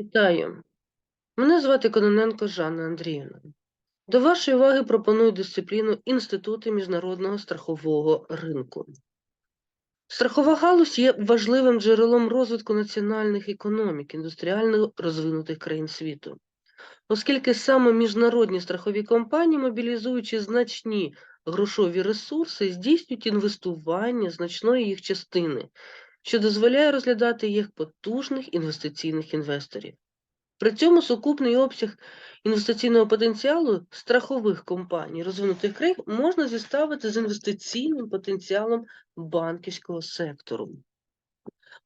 Вітаю. Мене звати Кононенко Жанна Андріївна. До вашої уваги пропоную дисципліну Інститути міжнародного страхового ринку. Страхова галузь є важливим джерелом розвитку національних економік індустріально розвинутих країн світу, оскільки саме міжнародні страхові компанії, мобілізуючи значні грошові ресурси, здійснюють інвестування значної їх частини, що дозволяє розглядати їх потужних інвестиційних інвесторів. При цьому сукупний обсяг інвестиційного потенціалу страхових компаній розвинутих країн можна зіставити з інвестиційним потенціалом банківського сектору.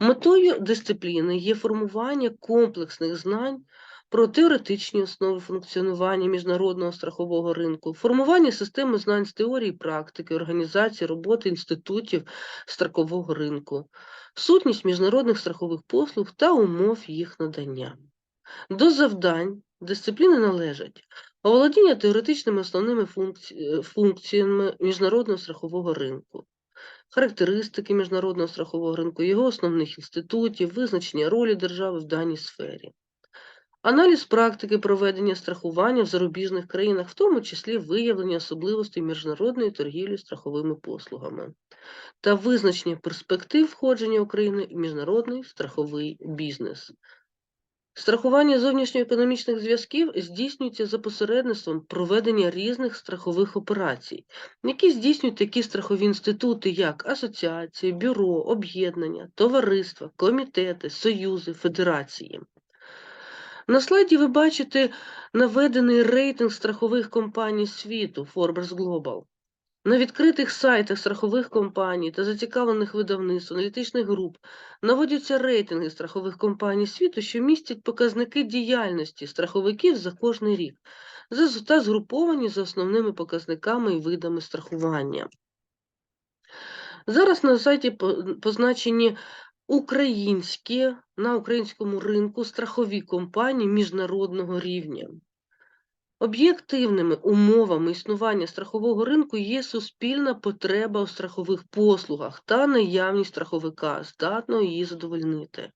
Метою дисципліни є формування комплексних знань про теоретичні основи функціонування міжнародного страхового ринку, формування системи знань з теорії практики, організації роботи інститутів страхового ринку, сутність міжнародних страхових послуг та умов їх надання. До завдань дисципліни належать оволодіння теоретичними основними функці- функціями міжнародного страхового ринку, характеристики міжнародного страхового ринку, його основних інститутів, визначення ролі держави в даній сфері, аналіз практики проведення страхування в зарубіжних країнах, в тому числі виявлення особливостей міжнародної торгівлі страховими послугами та визначення перспектив входження України в міжнародний страховий бізнес. Страхування зовнішньоекономічних зв'язків здійснюється за посередництвом проведення різних страхових операцій, які здійснюють такі страхові інститути, як асоціації, бюро, об'єднання, товариства, комітети, союзи, федерації. На слайді ви бачите наведений рейтинг страхових компаній світу Forbes Global. На відкритих сайтах страхових компаній та зацікавлених видавництв, аналітичних груп наводяться рейтинги страхових компаній світу, що містять показники діяльності страховиків за кожний рік та згруповані за основними показниками і видами страхування. Зараз на сайті позначені українські на українському ринку страхові компанії міжнародного рівня. Об'єктивними умовами існування страхового ринку є суспільна потреба у страхових послугах та наявність страховика, здатного її задовольнити.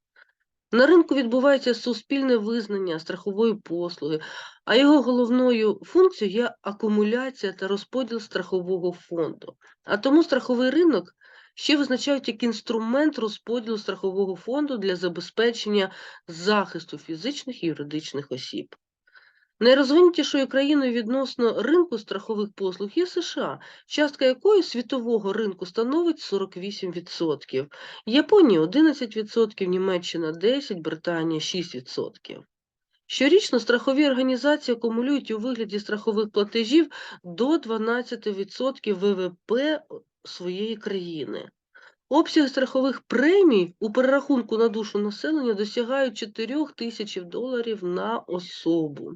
На ринку відбувається суспільне визнання страхової послуги, а його головною функцією є акумуляція та розподіл страхового фонду. А тому страховий ринок ще визначають як інструмент розподілу страхового фонду для забезпечення захисту фізичних і юридичних осіб. Найрозвинутішою країною відносно ринку страхових послуг є США, частка якої світового ринку становить 48%, Японія 11%, Німеччина 10%, Британія 6%. Щорічно страхові організації акумулюють у вигляді страхових платежів до 12% ВВП своєї країни. Обсяг страхових премій у перерахунку на душу населення досягають 4 тисяч доларів на особу.